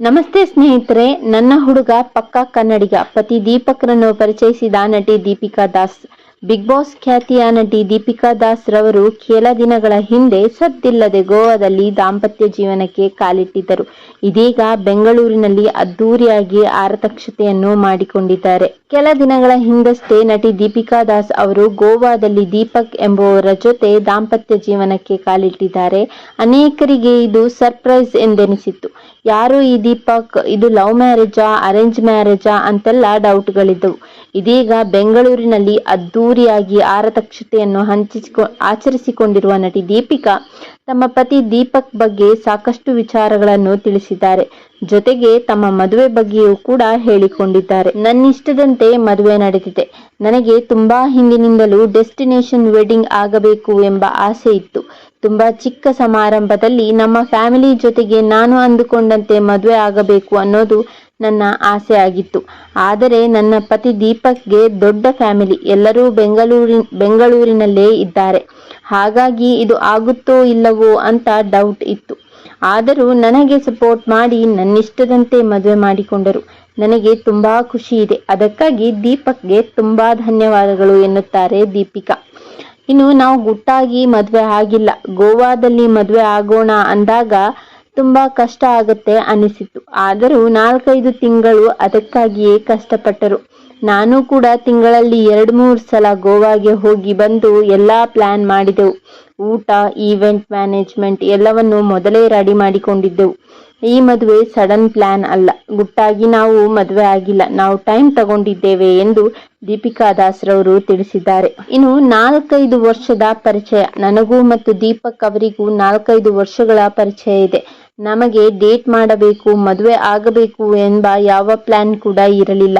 ನಮಸ್ತೆ ಸ್ನೇಹಿತರೆ ನನ್ನ ಹುಡುಗ ಪಕ್ಕಾ ಕನ್ನಡಿಗ. ಪತಿ ದೀಪಕ್ರನ್ನು ಪರಿಚಯಿಸಿದ ನಟಿ ದೀಪಿಕಾ ದಾಸ್. ಬಿಗ್ ಬಾಸ್ ಖ್ಯಾತಿಯ ನಟಿ ದೀಪಿಕಾ ದಾಸ್ ರವರು ಕೆಲ ದಿನಗಳ ಹಿಂದೆ ಸದ್ದಿಲ್ಲದೆ ಗೋವಾದಲ್ಲಿ ದಾಂಪತ್ಯ ಜೀವನಕ್ಕೆ ಕಾಲಿಟ್ಟಿದ್ದರು. ಇದೀಗ ಬೆಂಗಳೂರಿನಲ್ಲಿ ಅದ್ದೂರಿಯಾಗಿ ಆರತಕ್ಷತೆಯನ್ನು ಮಾಡಿಕೊಂಡಿದ್ದಾರೆ. ಕೆಲ ದಿನಗಳ ಹಿಂದಷ್ಟೇ ನಟಿ ದೀಪಿಕಾ ದಾಸ್ ಅವರು ಗೋವಾದಲ್ಲಿ ದೀಪಕ್ ಎಂಬುವವರ ಜೊತೆ ದಾಂಪತ್ಯ ಜೀವನಕ್ಕೆ ಕಾಲಿಟ್ಟಿದ್ದಾರೆ. ಅನೇಕರಿಗೆ ಇದು ಸರ್ಪ್ರೈಸ್ ಎಂದೆನಿಸಿತ್ತು. ಯಾರು ಈ ದೀಪಕ್, ಇದು ಲವ್ ಮ್ಯಾರೇಜಾ, ಅರೇಂಜ್ ಮ್ಯಾರೇಜಾ ಅಂತೆಲ್ಲ ಡೌಟ್ಗಳಿದ್ದವು. ಇದೀಗ ಬೆಂಗಳೂರಿನಲ್ಲಿ ಅದ್ದೂರಿಯಾಗಿ ಆರತಕ್ಷತೆಯನ್ನು ಹಂಚಿಸಿಕೊ ಆಚರಿಸಿಕೊಂಡಿರುವ ನಟಿ ದೀಪಿಕಾ ತಮ್ಮ ಪತಿ ದೀಪಕ್ ಬಗ್ಗೆ ಸಾಕಷ್ಟು ವಿಚಾರಗಳನ್ನು ತಿಳಿಸಿದ್ದಾರೆ. ಜೊತೆಗೆ ತಮ್ಮ ಮದುವೆ ಬಗ್ಗೆಯೂ ಕೂಡ ಹೇಳಿಕೊಂಡಿದ್ದಾರೆ. ನನ್ನಿಷ್ಟದಂತೆ ಮದುವೆ ನಡೆದಿದೆ. ನನಗೆ ತುಂಬಾ ಹಿಂದಿನಿಂದಲೂ ಡೆಸ್ಟಿನೇಷನ್ ವೆಡ್ಡಿಂಗ್ ಆಗಬೇಕು ಎಂಬ ಆಸೆ ಇತ್ತು. ತುಂಬಾ ಚಿಕ್ಕ ಸಮಾರಂಭದಲ್ಲಿ ನಮ್ಮ ಫ್ಯಾಮಿಲಿ ಜೊತೆಗೆ ನಾನು ಅಂದುಕೊಂಡಂತೆ ಮದುವೆ ಆಗಬೇಕು ಅನ್ನೋದು ನನ್ನ ಆಸೆ ಆಗಿತ್ತು. ಆದರೆ ನನ್ನ ಪತಿ ದೀಪಕ್ಗೆ ದೊಡ್ಡ ಫ್ಯಾಮಿಲಿ. ಎಲ್ಲರೂ ಬೆಂಗಳೂರಿನ ಬೆಂಗಳೂರಿನಲ್ಲೇ ಇದ್ದಾರೆ. ಹಾಗಾಗಿ ಇದು ಆಗುತ್ತೋ ಇಲ್ಲವೋ ಅಂತ ಡೌಟ್ ಇತ್ತು. ಆದರೂ ನನಗೆ ಸಪೋರ್ಟ್ ಮಾಡಿ ನನ್ನಿಷ್ಟದಂತೆ ಮದುವೆ ಮಾಡಿಕೊಂಡರು. ನನಗೆ ತುಂಬಾ ಖುಷಿ ಇದೆ ಅದಕ್ಕಾಗಿ ದೀಪಕ್ಗೆ ತುಂಬಾ ಧನ್ಯವಾದಗಳು ಎನ್ನುತ್ತಾರೆ ದೀಪಿಕಾ. ಇನ್ನು ನಾವು ಗುಟ್ಟಾಗಿ ಮದುವೆ ಆಗಿಲ್ಲ. ಗೋವಾದಲ್ಲಿ ಮದುವೆ ಆಗೋಣ ಅಂದಾಗ ತುಂಬಾ ಕಷ್ಟ ಆಗುತ್ತೆ ಅನಿಸಿತು ಆದರೂ ನಾಲ್ಕೈದು ತಿಂಗಳು ಅದಕ್ಕಾಗಿಯೇ ಕಷ್ಟಪಟ್ಟರು. ನಾನು ಕೂಡ ತಿಂಗಳಲ್ಲಿ ಎರಡು ಮೂರು ಸಲ ಗೋವಾಗೆ ಹೋಗಿ ಬಂದು ಎಲ್ಲ ಪ್ಲಾನ್ ಮಾಡಿದೆವು. ಊಟ, ಈವೆಂಟ್ ಮ್ಯಾನೇಜ್ಮೆಂಟ್ ಎಲ್ಲವನ್ನು ಮೊದಲೇ ರೆಡಿ ಮಾಡಿಕೊಂಡಿದ್ದೆವು. ಈ ಮದುವೆ ಸಡನ್ ಪ್ಲಾನ್ ಅಲ್ಲ. ಗುಟ್ಟಾಗಿ ನಾವು ಮದುವೆ ಆಗಿಲ್ಲ. ನಾವು ಟೈಮ್ ತಗೊಂಡಿದ್ದೇವೆ ಎಂದು ದೀಪಿಕಾ ದಾಸ್ರವರು ತಿಳಿಸಿದ್ದಾರೆ. ಇನ್ನು ನಾಲ್ಕೈದು ವರ್ಷದ ಪರಿಚಯ. ನನಗೂ ಮತ್ತು ದೀಪಕ್ ಅವರಿಗೂ ನಾಲ್ಕೈದು ವರ್ಷಗಳ ಪರಿಚಯ ಇದೆ. ನಮಗೆ ಡೇಟ್ ಮಾಡಬೇಕು, ಮದುವೆ ಆಗಬೇಕು ಎಂಬ ಯಾವ ಪ್ಲಾನ್ ಕೂಡ ಇರಲಿಲ್ಲ.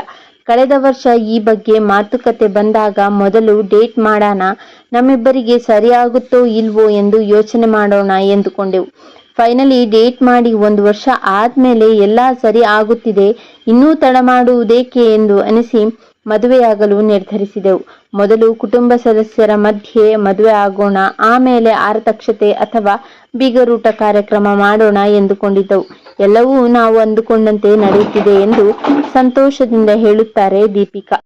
ಕಳೆದ ವರ್ಷ ಈ ಬಗ್ಗೆ ಮಾತುಕತೆ ಬಂದಾಗ ಮೊದಲು ಡೇಟ್ ಮಾಡೋಣ, ನಮ್ಮಿಬ್ಬರಿಗೆ ಸರಿಯಾಗುತ್ತೋ ಇಲ್ವೋ ಎಂದು ಯೋಚನೆ ಮಾಡೋಣ ಎಂದುಕೊಂಡೆವು. ಫೈನಲಿ ಡೇಟ್ ಮಾಡಿ ಒಂದು ವರ್ಷ ಆದ್ಮೇಲೆ ಎಲ್ಲ ಸರಿ ಆಗುತ್ತಿದೆ, ಇನ್ನೂ ತಡ ಮಾಡುವುದೇಕೆ ಎಂದು ಅನಿಸಿ ಮದುವೆಯಾಗಲು ನಿರ್ಧರಿಸಿದೆವು. ಮೊದಲು ಕುಟುಂಬ ಸದಸ್ಯರ ಮಧ್ಯೆ ಮದುವೆ ಆಗೋಣ, ಆಮೇಲೆ ಆರತಕ್ಷತೆ ಅಥವಾ ಬೀಗರೂಟ ಕಾರ್ಯಕ್ರಮ ಮಾಡೋಣ ಎಂದುಕೊಂಡಿದ್ದೆವು. ಎಲ್ಲವೂ ನಾವು ಅಂದುಕೊಂಡಂತೆ ನಡೆಯುತ್ತಿದೆ ಎಂದು ಸಂತೋಷದಿಂದ ಹೇಳುತ್ತಾರೆ ದೀಪಿಕಾ.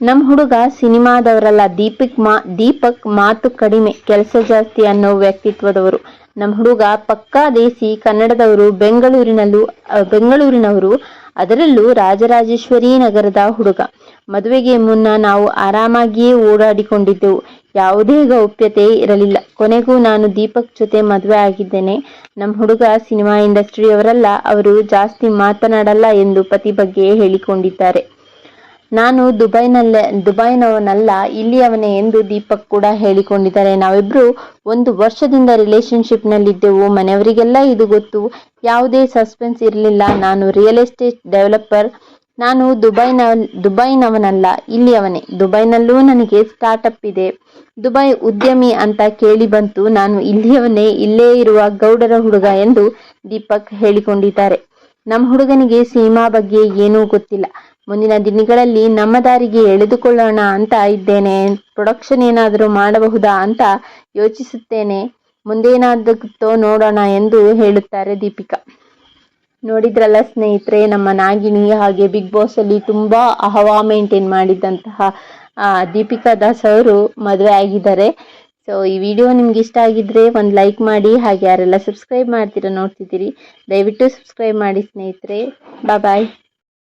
ನಮ್ ಹುಡುಗ ಸಿನಿಮಾದವರಲ್ಲ, ದೀಪಿಕ್ ಮಾ, ದೀಪಕ್ ಮಾತು ಕಡಿಮೆ, ಕೆಲಸ ಜಾಸ್ತಿ ಅನ್ನೋ ವ್ಯಕ್ತಿತ್ವದವರು. ನಮ್ಮ ಹುಡುಗ ಪಕ್ಕಾ ದೇಸಿ ಕನ್ನಡದವರು, ಬೆಂಗಳೂರಿನಲ್ಲೂ ಬೆಂಗಳೂರಿನವರು ಅದರಲ್ಲೂ ರಾಜರಾಜೇಶ್ವರಿ ನಗರದ ಹುಡುಗ. ಮದುವೆಗೆ ಮುನ್ನ ನಾವು ಆರಾಮಾಗಿಯೇ ಓಡಾಡಿಕೊಂಡಿದ್ದೆವು. ಯಾವುದೇ ಗೌಪ್ಯತೆ ಇರಲಿಲ್ಲ. ಕೊನೆಗೂ ನಾನು ದೀಪಕ್ ಜೊತೆ ಮದುವೆ ಆಗಿದ್ದೇನೆ. ನಮ್ಮ ಹುಡುಗ ಸಿನಿಮಾ ಇಂಡಸ್ಟ್ರಿಯವರಲ್ಲ, ಅವರು ಜಾಸ್ತಿ ಮಾತನಾಡಲ್ಲ ಎಂದು ಪತಿ ಬಗ್ಗೆ ಹೇಳಿಕೊಂಡಿದ್ದಾರೆ. ನಾನು ದುಬೈನಲ್ಲೇ, ದುಬೈನವನಲ್ಲ, ಇಲ್ಲಿಯವನೇ ಎಂದು ದೀಪಕ್ ಕೂಡ ಹೇಳಿಕೊಂಡಿದ್ದಾರೆ. ನಾವಿಬ್ರು ಒಂದು ವರ್ಷದಿಂದ ರಿಲೇಶನ್ಶಿಪ್ನಲ್ಲಿದ್ದೆವು. ಮನೆಯವರಿಗೆಲ್ಲ ಇದು ಗೊತ್ತು. ಯಾವುದೇ ಸಸ್ಪೆನ್ಸ್ ಇರಲಿಲ್ಲ. ನಾನು ರಿಯಲ್ ಎಸ್ಟೇಟ್ ಡೆವಲಪರ್. ನಾನು ದುಬೈನ, ದುಬೈನವನಲ್ಲ, ಇಲ್ಲಿಯವನೇ. ದುಬೈನಲ್ಲೂ ನನಗೆ ಸ್ಟಾರ್ಟಪ್ ಇದೆ. ದುಬೈ ಉದ್ಯಮಿ ಅಂತ ಕೇಳಿ ಬಂತು. ನಾನು ಇಲ್ಲಿಯವನೇ ಇಲ್ಲೇ ಇರುವ ಗೌಡರ ಹುಡುಗ ಎಂದು ದೀಪಕ್ ಹೇಳಿಕೊಂಡಿದ್ದಾರೆ. ನಮ್ಮ ಹುಡುಗನಿಗೆ ಸಿನಿಮಾ ಬಗ್ಗೆ ಏನೂ ಗೊತ್ತಿಲ್ಲ. ಮುಂದಿನ ದಿನಗಳಲ್ಲಿ ನಮ್ಮ ದಾರಿಗೆ ಎಳೆದುಕೊಳ್ಳೋಣ ಅಂತ ಇದ್ದೇನೆ. ಪ್ರೊಡಕ್ಷನ್ ಏನಾದರೂ ಮಾಡಬಹುದಾ ಅಂತ ಯೋಚಿಸುತ್ತೇನೆ. ಮುಂದೇನಾಗುತ್ತೋ ನೋಡೋಣ ಎಂದು ಹೇಳುತ್ತಾರೆ ದೀಪಿಕಾ. ನೋಡಿದ್ರಲ್ಲ ಸ್ನೇಹಿತರೆ ನಮ್ಮ ನಾಗಿಣಿ ಹಾಗೆ ಬಿಗ್ ಬಾಸ್ ಅಲ್ಲಿ ತುಂಬಾ ಅಹವಾ ಮೇಂಟೈನ್ ಮಾಡಿದಂತಹ ಆ, ದೀಪಿಕಾ ದಾಸ್ ಅವರು ಮದುವೆ ಆಗಿದ್ದಾರೆ. ಸೊ ಈ ವಿಡಿಯೋ ನಿಮ್ಗೆ ಇಷ್ಟ ಆಗಿದ್ರೆ ಒಂದು ಲೈಕ್ ಮಾಡಿ, ಹಾಗೆ ಯಾರೆಲ್ಲ ಸಬ್ಸ್ಕ್ರೈಬ್ ಮಾಡ್ತೀರಾ ನೋಡ್ತಿದ್ದೀರಿ, ದಯವಿಟ್ಟು ಸಬ್ಸ್ಕ್ರೈಬ್ ಮಾಡಿ ಸ್ನೇಹಿತರೆ. ಬಾಯ್